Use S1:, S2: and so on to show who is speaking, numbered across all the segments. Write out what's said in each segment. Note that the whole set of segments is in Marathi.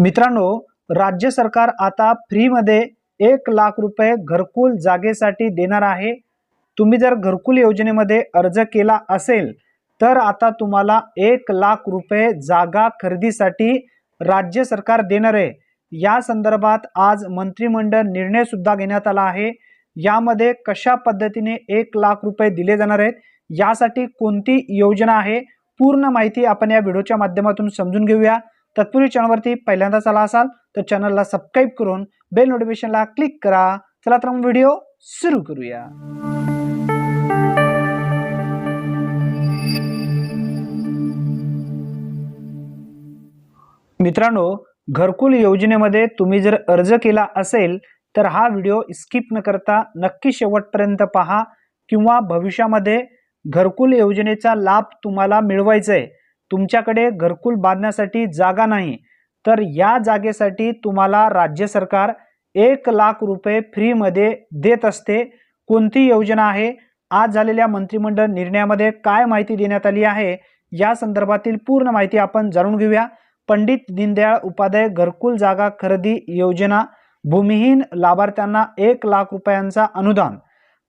S1: मित्रांनो राज्य सरकार आता फ्रीमध्ये एक लाख रुपये घरकुल जागेसाठी देणार आहे तुम्ही जर घरकुल योजनेमध्ये अर्ज केला असेल तर आता तुम्हाला एक लाख रुपये जागा खरेदीसाठी राज्य सरकार देणार आहे या संदर्भात आज मंत्रिमंडळ निर्णय सुद्धा घेण्यात आला आहे यामध्ये कशा पद्धतीने एक लाख रुपये दिले जाणार आहेत यासाठी कोणती योजना आहे पूर्ण माहिती आपण या व्हिडिओच्या माध्यमातून समजून घेऊया तत्पूर्वी चॅनलवरती पहिल्यांदाच आला असाल तर चॅनलला सबस्क्राईब करून बेल नोटिफिकेशनला क्लिक करा चला तर मग व्हिडिओ सुरू करूया मित्रांनो घरकुल योजनेमध्ये तुम्ही जर अर्ज केला असेल तर हा व्हिडिओ स्किप न करता नक्की शेवटपर्यंत पहा किंवा भविष्यामध्ये घरकुल योजनेचा लाभ तुम्हाला मिळवायचा आहे तुमच्याकडे घरकुल बांधण्यासाठी जागा नाही तर या जागेसाठी तुम्हाला राज्य सरकार एक लाख रुपये फ्रीमध्ये देत असते कोणती योजना आहे आज झालेल्या मंत्रिमंडळ निर्णयामध्ये काय माहिती देण्यात आली आहे या संदर्भातील पूर्ण माहिती आपण जाणून घेऊया पंडित दीनदयाळ उपाध्याय घरकुल जागा खरेदी योजना भूमिहीन लाभार्थ्यांना एक लाख रुपयांचा अनुदान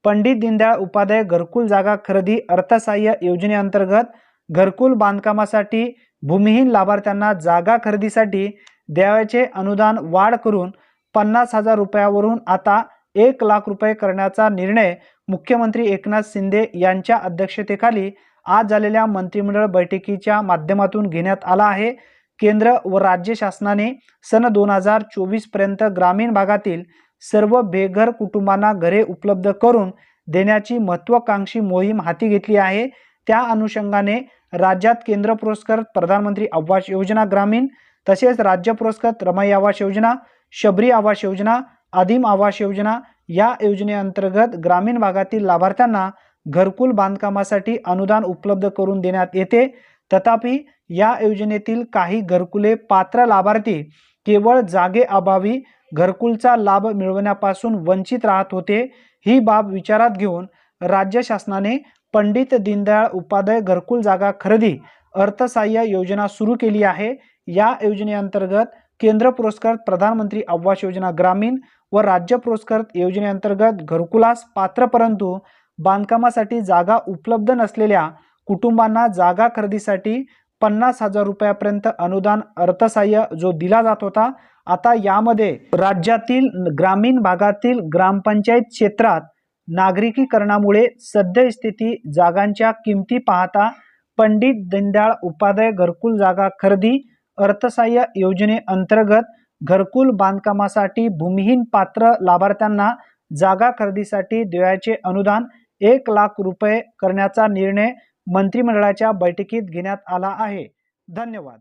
S1: पंडित दीनदयाळ उपाध्याय घरकुल जागा खरेदी अर्थसहाय्य योजनेअंतर्गत घरकुल बांधकामासाठी भूमिहीन लाभार्थ्यांना जागा खरेदीसाठी द्यावयाचे अनुदान वाढ करून पन्नास हजार रुपयावरून आता एक लाख रुपये करण्याचा निर्णय मुख्यमंत्री एकनाथ शिंदे यांच्या अध्यक्षतेखाली आज झालेल्या मंत्रिमंडळ बैठकीच्या माध्यमातून घेण्यात आला आहे केंद्र व राज्य शासनाने सन दोन हजार चोवीसपर्यंत ग्रामीण भागातील सर्व बेघर कुटुंबांना घरे उपलब्ध करून देण्याची महत्त्वाकांक्षी मोहीम हाती घेतली आहे त्या अनुषंगाने राज्यात केंद्र पुरस्कृत प्रधानमंत्री आवास योजना ग्रामीण तसेच राज्य पुरस्कृत रमाई आवास योजना शबरी आवास योजना आदिम आवास योजना या योजनेअंतर्गत ग्रामीण भागातील लाभार्थ्यांना घरकुल बांधकामासाठी अनुदान उपलब्ध करून देण्यात येते तथापि या योजनेतील काही घरकुले पात्र लाभार्थी केवळ जागेअभावी घरकुलचा लाभ मिळवण्यापासून वंचित राहत होते ही बाब विचारात घेऊन राज्य शासनाने पंडित दीनदयाळ उपाध्याय घरकुल जागा खरेदी अर्थसहाय्य योजना सुरू केली आहे या योजनेअंतर्गत केंद्र पुरस्कृत प्रधानमंत्री आवास योजना ग्रामीण व राज्य पुरस्कृत योजनेअंतर्गत घरकुलास पात्र परंतु बांधकामासाठी जागा उपलब्ध नसलेल्या कुटुंबांना जागा खरेदीसाठी पन्नास हजार रुपयापर्यंत अनुदान अर्थसहाय्य जो दिला जात होता आता यामध्ये राज्यातील ग्रामीण भागातील ग्रामपंचायत क्षेत्रात नागरिकीकरणामुळे सद्यस्थिती जागांच्या किमती पाहता पंडित दीनदयाळ उपाध्याय घरकुल जागा खरेदी अर्थसहाय्य योजनेअंतर्गत घरकुल बांधकामासाठी भूमिहीन पात्र लाभार्थ्यांना जागा खरेदीसाठी देवाचे अनुदान एक लाख रुपये करण्याचा निर्णय मंत्रिमंडळाच्या बैठकीत घेण्यात आला आहे धन्यवाद